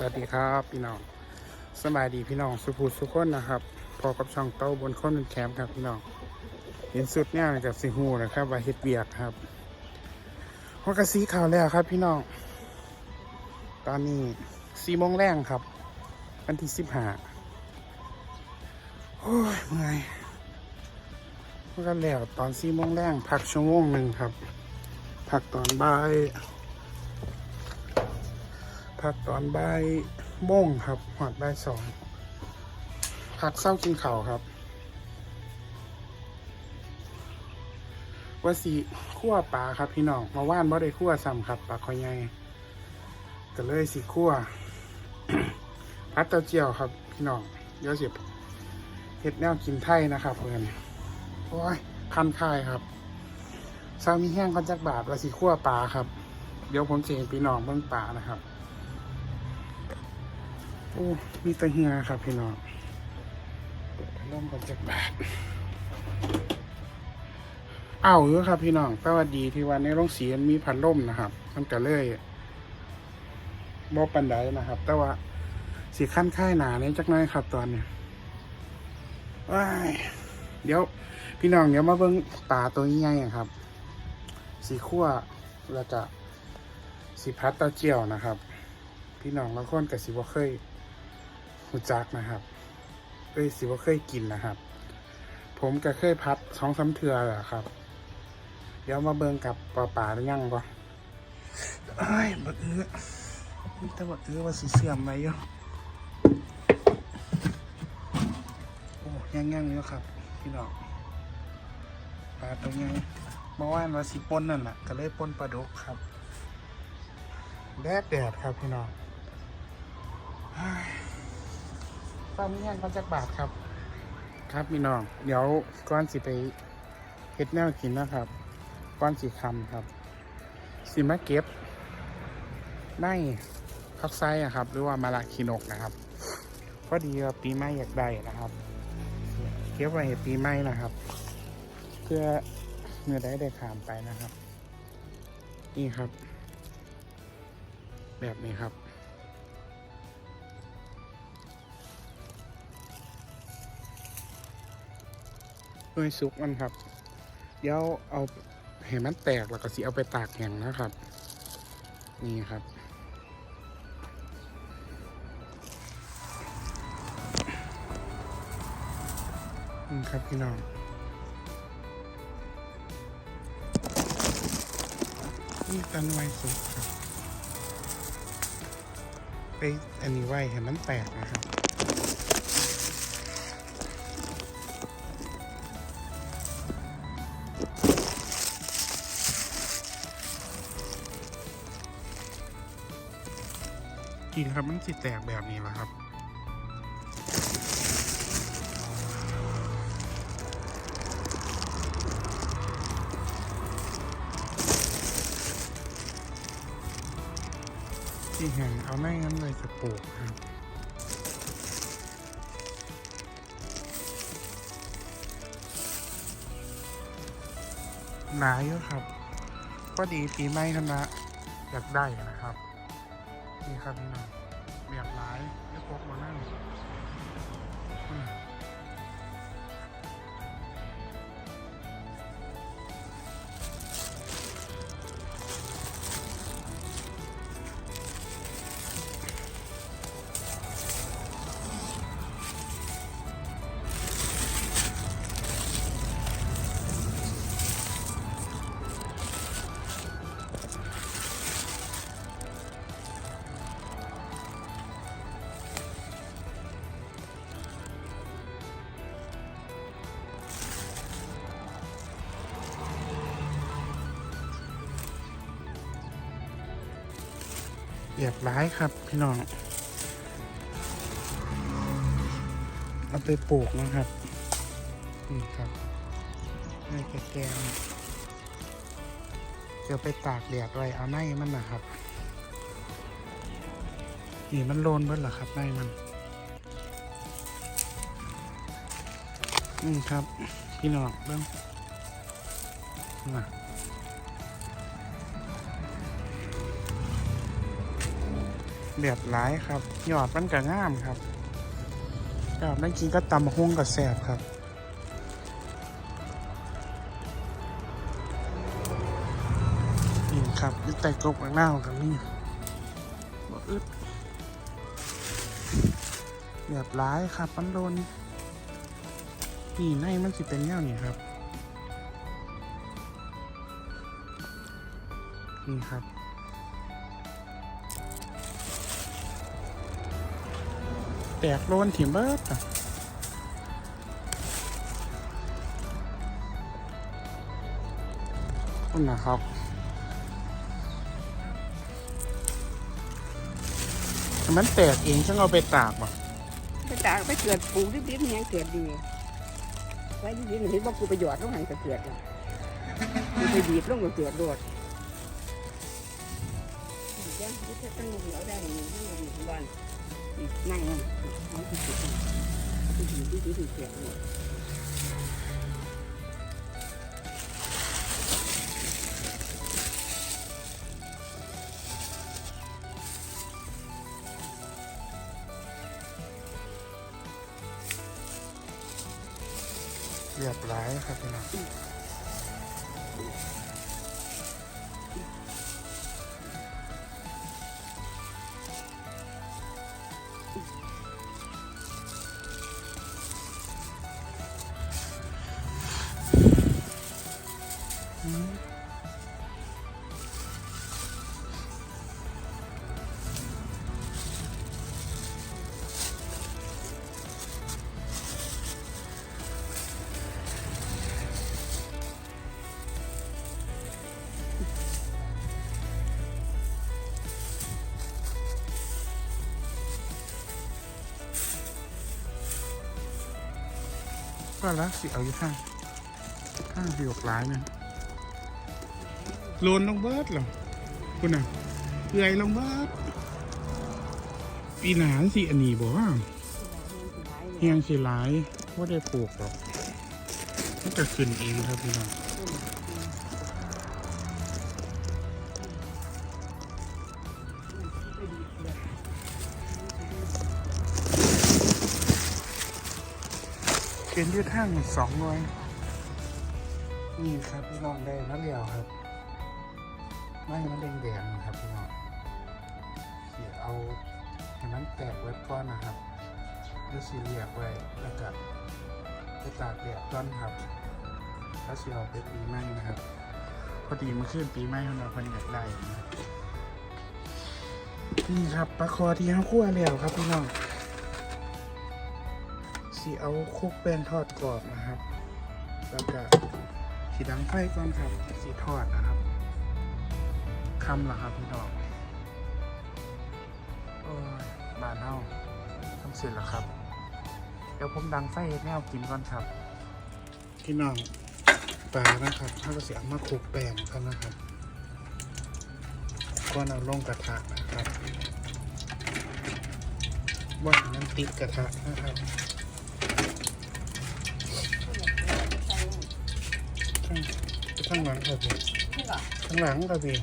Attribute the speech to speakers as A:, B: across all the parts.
A: สวัสดีครับพี่น้องสบายดีพี่น้องสุภูสุขคนนะครับ พอกับช่องเต้าบนคนเป็นแคมป์ครับพี่น้องเห็นสุดเนี่ยกับสิหูนะครับว่าเฮ็ดเบียกครับหัวกระสีข่าวแล้วครับพี่น้อง ตอนนี้สี่โมงแรงครับ วันที่สิบห้าโอ้ยเมื่อยก็แล้วตอนสี่โมงแรงพักชั่วโมงหนึ่งครับ พักตอนบ่าย พักตอนบ่ายโมงครับหอดบ่ายสองพักเศร้ากินข่าวครับว่าสีคั่วปลาครับพี่น้องมาว่านบ่ได้คั่วซ้ำครับปลาคอยใหญ่ก็เลยสีคั่วพัดเต้าเจียวครับพี่น้องเดี๋ยวสิเห็ดแนวกินไทยนะครับเพื่อนโอ้ยคันค่ายครับซามีแห้งกันจักบาทว่าสีคั่วปลาครับ เดี๋ยวผมเห็นพี่น้องเบื้องป่านะครับ อ้มีตะเฮียครับพี่น้องเปิดพัดลมกันจากบาทอ้าวเออครับพี่น้องสวัสดีที่วันในโรงสีมันมีพัดลมนะครับ มันก็เลยบ่ปันไดนะครับ แต่ว่าสีขั้นค่ายหนาเนี่ยจักน้อยครับตอนเนี้ยว้ายเดี๋ยวพี่น้องเดี๋ยวมาเบิ้งป่าตัวใหญ่ครับ สีขั้วแล้วก็สีพัดตาเจียวนะครับ พี่น้องบางคนกับสิบ่เคย หูจักนะครับ เอ้ยสิบ่าเคยกินนะครับ ผมก็เคยพัดสองสาเทือแหละครับ เดี๋ยวมาเบิ่งกับปลาป่าหรือยังบ่เอ้ยบักเอื้อมีแต่บักเอื้อว่าสิเสื่อมไหมอยู่โอ้ยังยังอยู่ครับ พี่น้องปลาตัวยังเมื่อวานว่าสิปนนั่นแหละก็เลยปนปลาดุกครับแดดแดดครับพี่น้อง ฟ้ามีแห้งกันจักบาทครับ ครับพี่น้อง เดี๋ยวก้อนสิไปเฮ็ดแนวกินนะครับก้อนสีคำครับสิมาเก็บได้พักไซอะครับ หรือว่ามาละคินกนะครับพอดีปีใหม่อยากได้นะครับ เก็บไว้ให้ปีใหม่นะครับ เพื่อเมื่อได้ได้ขามไปนะครับ นี่ครับ แบบนี้ครับ ด้วยซุกมันครับ เดี๋ยวเอาเห็นมันแตกแล้วก็สิเอาไปตากแห้งนะครับ นี่ครับนี่ครับพี่น้องนี่กันไวสุกครับไปอันนี้ไว้เห็นมันแตกนะครับ กินครับมันสิแตกแบบนี้แหละครับที่แห่งเอาแม่งั้นเลยจะปลูกครับหนาเยอะครับ ก็ดีปีใหม่คณะอยากได้นะครับ นี่ครับพี่น้อง เบียบร้ายครับพี่น้อง เอาไปปลูกนะครับ นี่ครับในแกงเดี๋ยวไปตากแดดไว้เอาในมันนะครับ นี่มันโลนเบิ้ลเหรอครับในมันอืมครับ พี่น้องเบิ้งนะ แบบหลายครับยอดมันก็ง่ามครับยอดมันกินก็ตำหุ้งกับแสบครับนี่ครับนี่แต่กบกับหน้าของกันนี่บ่อึดแบบร้ายครับมันโดนนี่ในมันสิเป็นแนวนี่ครับ นี่ครับ แตกโลนถิ่มเบิดนั่นนะครับมันแตกเองฉันเอาไปตากบ่
B: ไปตากไปเกิดปลูกดิบๆมันยังเกิดดีไว้ดิบๆเห็นว่ากูไปหยอดลงหันก็เกิดอะกูไปบีบลงก็เกิดโดดยังที่จะตั้งเหนียวได้หนึ่งที่หนึ่ งวันนั่งนั่งเอสุดที่ดีที่ดีที่เลย
A: เรียบร้อยครับพี่น้อง ก็แล้วสิเอาอยู่ข้างข้างเดียวกหลายเนี่ยโลนลงเบิร์ดเหรอคุณน่ะเอื่อยลงเบิร์ดปีหนาสิอันนี้บอกว่าเฮียงสิหลายว่าได้ปลูกหรอกมันจะขึ้นเองครับพี่น้อง เขียนด้วยทั้งสองร้อยนี่ครับพี่น้องได้มะเรียวครับไม่มันแดงๆนะครับพี่น้องเขียเอาให้มันแตกไว้ก่อนนะครับแล้วสีเหลียกไว้แล้วก็ไปตากแดดก่อนครับแล้วสีเอาไปปีใหม่นะครับ พอดีเมาขึ้นปีใหม่ของเราพอดีอยากได้นะนี่ครับปลาคอที่เขาคั่วแล้วครับพี่น้อง สีเอาคุกแป้งทอดกรอบนะครับ แล้วก็สีดังไฟก่อนครับสีทอดนะครับคำละครับพี่น้องโอ้ยบานเน่าทำเสร็จแล้วครับ เดี๋ยวผมดังไฟให้แนวกินก่อนครับ พี่น้องปลานะครับถ้าเราเสียมาคุกแป้งกันนะครับก่อนเอาลงกระทะนะครับว่ามันติดกระทะนะครับ ข้างข้างหลังครับพี่ข้างหลังครับพี่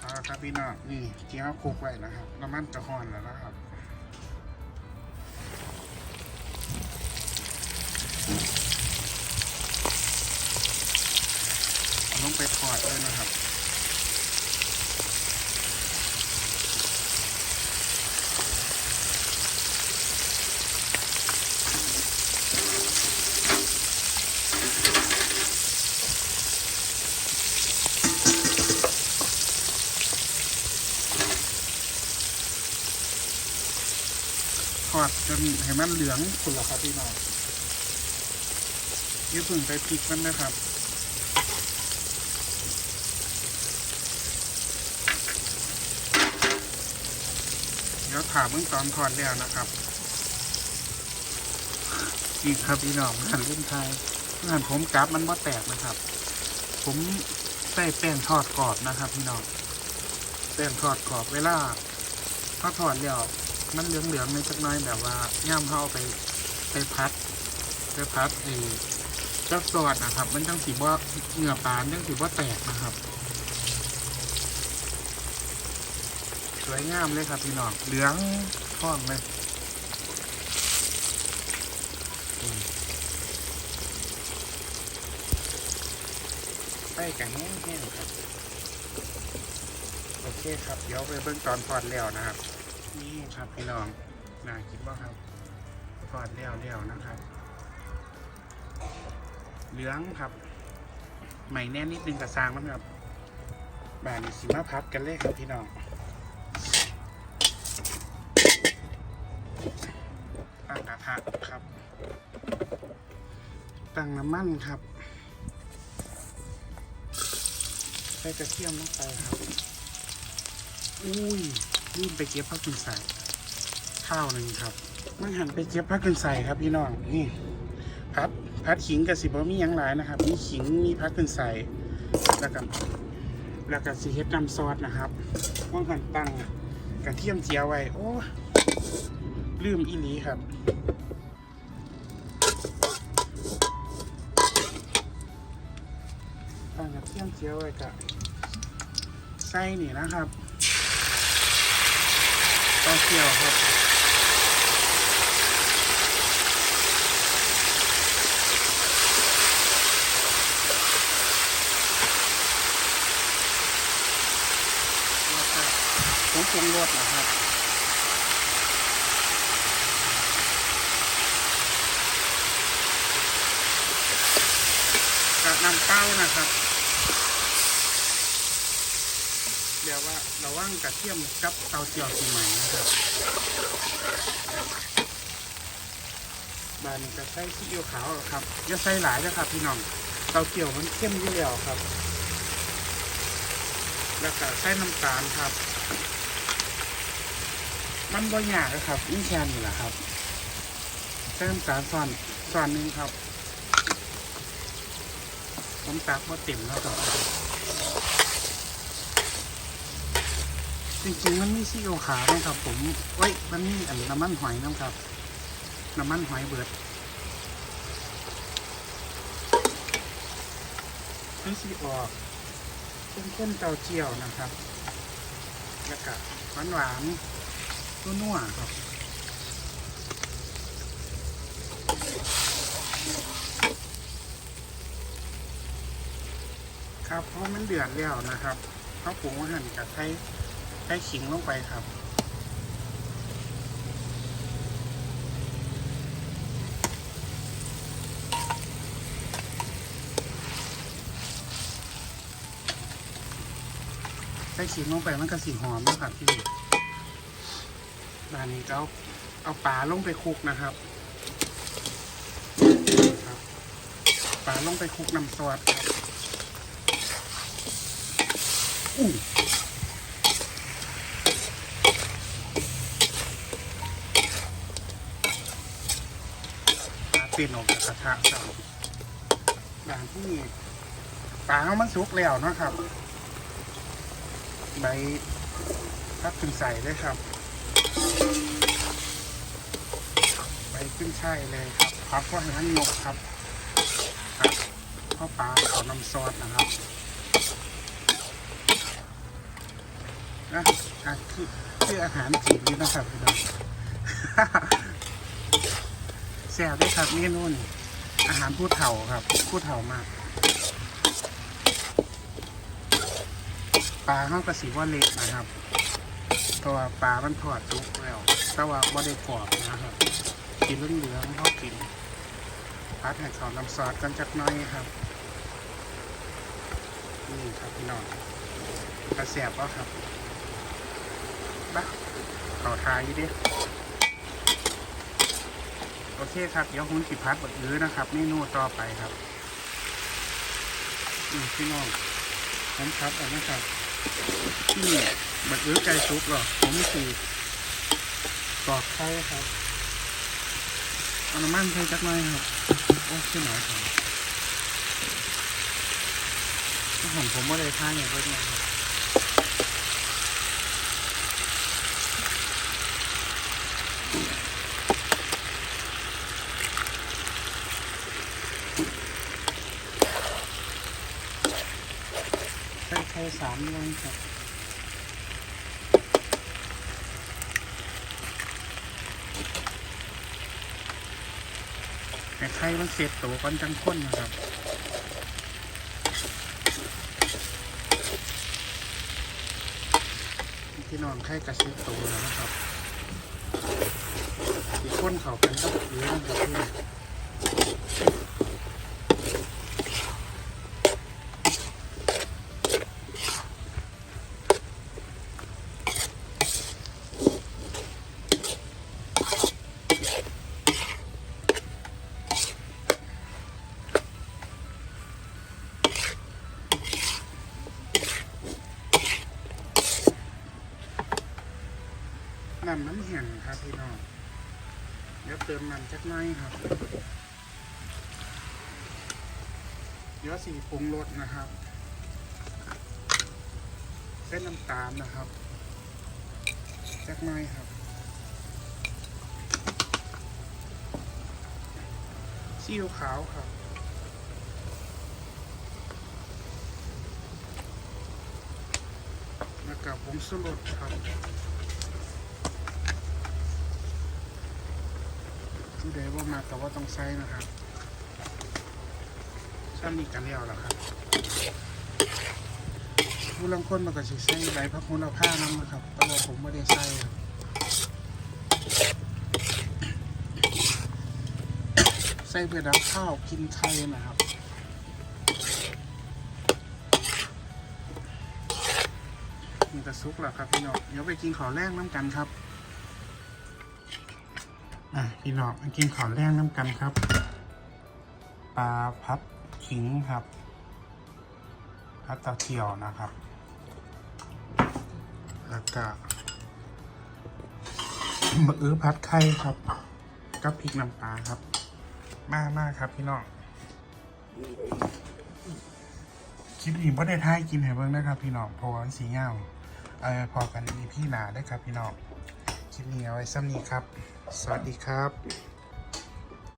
A: เอาละครับพี่น้องนี่ที่เขาคลุกไว้นะครับน้ำมันกระห้อนแล้วนะครับ เอาลงไปทอดเลยนะครับ ท อดจนให้มันเหลืองคุณละครับพี่น้องนี่าเพึ่งไปพริกมันนะครับเดี๋ยวถามมึงตอนทอดแล้วนะครับนี่ครับพี่น้องหันเล่นไทยงานผมกราบมันว่าแตกนะครับ ผมใส่แป้งทอดกรอบนะครับ พี่น้องแป้งทอดกรอบเวลาเขาทอดแล้ว มันเหลืองๆในจักหน้อยแบบว่าย่ำเข้าเอาไปไปพัดไปพัดไอ้เจ้าสอดนะครับ มันจังสีว่าเหงื่อปลาจังสีว่าแตกนะครับ สวยงามเลยครับพี่น้องเหลืองท้องเลยไปกันแห้งๆครับ โอเคครับ เดี๋ยวไปเบิ่งตอนทอดแล้วนะครับ นี่ครับพี่น้องน่าคิดว่าครับทอดแล้วแล้วนะครับ เหลืองครับ ใหม่แน่นนิดนึงกับซางมันครับบานสิมาพัดกันเลยครับพี่น้องตั้งกระทะครับ ตั้งน้ำมันครับ ใส่กระเทียมลงไปครับ อุ้ย รีบไปเก็บผักกุนใส่ข้าวหนึ่งครับมันหันไปเก็บผักกุนใส่ครับพี่น้องนี่พัดพัดขิงกับสิบมีหยังหลายนะครับ มีขิงมีพักกุนใส่แล้วก็แล้วก็สีเฮ็ดน้ำซอสนะครับว่างหันตั้งกระเทียมเจียวไว้โอ้ลืมอีหลีครับตั้งกระเทียมเจียวไว้กับไส้นี่นะครับ เต้าเจียวครับผงปรุงรสนะครับน้ำเต้านะครับ เดี๋ยวว่าระว่างกระเทียมกับเตาเจียวสีใหม่นะครับบานนี้ก็ใส่ซีอิ๊วขาวครับอย่าใส่หลายนะครับ พี่น้องเตาเจียวมันเข้มอยู่แล้วครับ แล้วก็ใส่น้ำตาลครับ มันบ่ยากนะครับนี่แค่นี้แหละครับใส่น้ำตาลส่วนส่วนหนึ่งครับผมตักว่าเต็มแล้วครับ จริงๆมันมีซีอิ๊วขาวนะครับผมเอ้ยมันมีอันน้ำมันหอยนะครับน้ำมันหอยเบิดนี่สีออกเป็นข้นเตาเจียวนะครับ แล้วก็หวานหวานๆนัวๆครับครับเพราะมันเดือดแล้วนะครับเขาปรุงอาหารกับไทย ไทยขิงลงไปครับใส่ขิงลงไปมันก็สีหอมนะครับพี่ด้านนี้ก็เอาเอาปลาลงไปคลุกนะครับครับปลาลงไปคลุกน้ำซอสครับอู้ ปลาเปลี่ยนออกจากกระทะครับบางที่ปลาเขามันสุกแล้วนะครับ ใบพักขึ้นใส่เลยครับ ใบขึ้นช่เลยครับพักก็ให้มันหยกครับครับข้าวปลาขอน้ำซอสนะครับนะอะคือคืออาหารจีนนี่นะครับพี่น้อง แซ่บด้วยครับเมนูนี่อาหารผู้เฒ่าครับ ผู้เฒ่ามากปลาห้องกระสีว่าเล็กนะครับเพราะว่าปลามันทอดทุกแล้วแต่ว่าว่าได้กรอบนะครับ กินเหลืองๆเขากินพัดให้เขาน้ำซอสกันจักน้อยครับนี่ครับพี่น้องกระแสบก็ครับปะเขาทายอยู่ดิ โอเคครับเดี๋ยวคุณสิพัดบดอื้อนะครับเมนูต่อไปครับอืมพี่น้องผมครับอันนี้ครับที่บัดอื้อไก่ซุปหรอผมคือตอกไข่ครับเอาน้ำมันใส่จักหน่อยครับโอ้ขึ้นหน่อยครับอาหารผมว่าได้ท่าอย่างเพิ่มนะครับ สามหน่วยครับแต่ไข่มันเสร็จตัวก่อนจังข้นนะครับพี่นองไข่กระเซ็ตตัวแล้วนะครับอีกข้นเขากันก็เยอะนะครับพี่ น้ำน้ำแห้งครับพี่น้องเดี๋ยวเติมน้ำจักหน่อยครับ เดี๋ยวสีปรุงรสนะครับ เส้นน้ำตาลนะครับจักหน่อยครับซีอิ๊วขาวครับแล้วกับผงสุรครับ ผู้ใดว่ามาแต่ว่าต้องใส่นะครับซ้ำนี่กันแล้วล่ะครับผู้ลังคนมันก็สิใส่ใบพักมูลผ้านั่นนะครับแต่ว่าผมไม่ได้ใส่ครับใส่เพื่อดับข้าวกินไข่นะครับนี่กระซุกแล้วครับพี่น้องเดี๋ยวไปกินข้าวแรกน้ำกันครับ อะพี่น้องมากินข้าวแรกน้ำกันครับ ปลาพัดขิงครับ พัดตะเกียวนะครับ แล้วก็มะอื้อพัดไข่ครับกับพริกน้ำปลาครับ มากมากครับพี่น้องคลิปนี้บ่ได้ท้ายกินให้เบิ่งนะครับ พี่น้องเพราะว่าสีเงาเอาพอกันอีพี่หนาได้ครับ พี่น้องคลิปนี้เอาไว้ซ้ำนี้ครับ สวัสดีครับ